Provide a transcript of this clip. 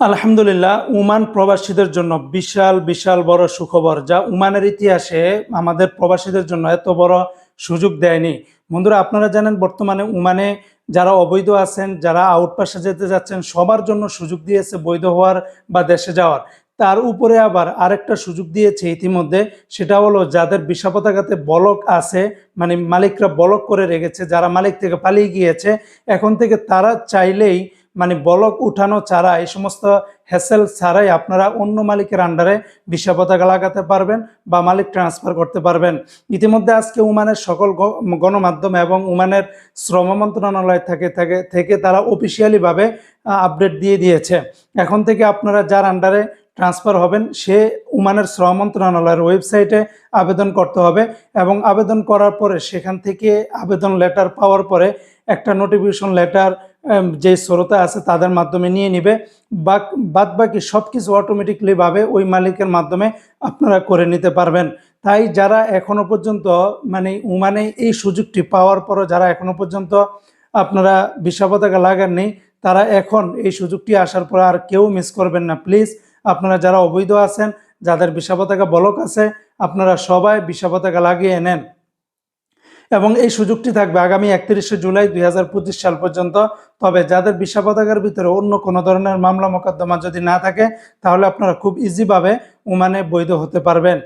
আলহামদুলিল্লাহ, উমান প্রবাসীদের জন্য বিশাল বিশাল বড় সুখবর যা উমানের ইতিহাসে আমাদের প্রবাসীদের জন্য এত বড় সুযোগ দেয়নি। বন্ধুরা, আপনারা জানেন বর্তমানে উমানে যারা অবৈধ আছেন, যারা আউটপাসে যেতে যাচ্ছেন, সবার জন্য সুযোগ দিয়েছে বৈধ হওয়ার বা দেশে যাওয়ার। তার উপরে আবার আরেকটা সুযোগ দিয়েছে ইতিমধ্যে, সেটা হলো যাদের বিশা পতাকাতে বলক আছে মানে মালিকরা বলক করে রেখেছে, যারা মালিক থেকে পালিয়ে গিয়েছে, এখন থেকে তারা চাইলেই মানে বলক উঠানো ছাড়া, এই সমস্ত হ্যাসেল ছাড়াই আপনারা অন্য মালিকের আন্ডারে বিশা পতাকা লাগাতে পারবেন বা মালিক ট্রান্সফার করতে পারবেন। ইতিমধ্যে আজকে উমানের সকল গণমাধ্যম এবং উমানের শ্রম মন্ত্রণালয় থেকে থেকে থেকে তারা অফিসিয়ালিভাবে আপডেট দিয়ে দিয়েছে। এখন থেকে আপনারা যার আন্ডারে ট্রান্সফার হবেন, সে উমানের শ্রম মন্ত্রণালয়ের ওয়েবসাইটে আবেদন করতে হবে এবং আবেদন করার পরে সেখান থেকে আবেদন লেটার পাওয়ার পরে একটা নোটিফিকেশন লেটার যে শ্রোতা আছে তাদের মাধ্যমে নিয়ে নিবে। বা বাদ বাকি সব কিছু অটোমেটিকলিভাবে ওই মালিকের মাধ্যমে আপনারা করে নিতে পারবেন। তাই যারা এখনও পর্যন্ত মানে উমানে এই সুযোগটি পাওয়ার পরও যারা এখনও পর্যন্ত আপনারা বিশা পতাকা লাগাননি, তারা এখন এই সুযোগটি আসার পর আর কেউ মিস করবেন না। প্লিজ আপনারা যারা অবৈধ আছেন, যাদের বিশা পতাকা বলক আছে, আপনারা সবাই বিশা পতাকা লাগিয়ে নেন। এবং এই সুযোগটি থাকবে আগামী একত্রিশে জুলাই দুই হাজার পঁচিশ সাল পর্যন্ত। তবে যাদের বিশা পতাকার ভিতরে অন্য কোনো ধরনের মামলা মোকদ্দমা যদি না থাকে, তাহলে আপনারা খুব ইজিভাবে ওমানে বৈধ হতে পারবেন।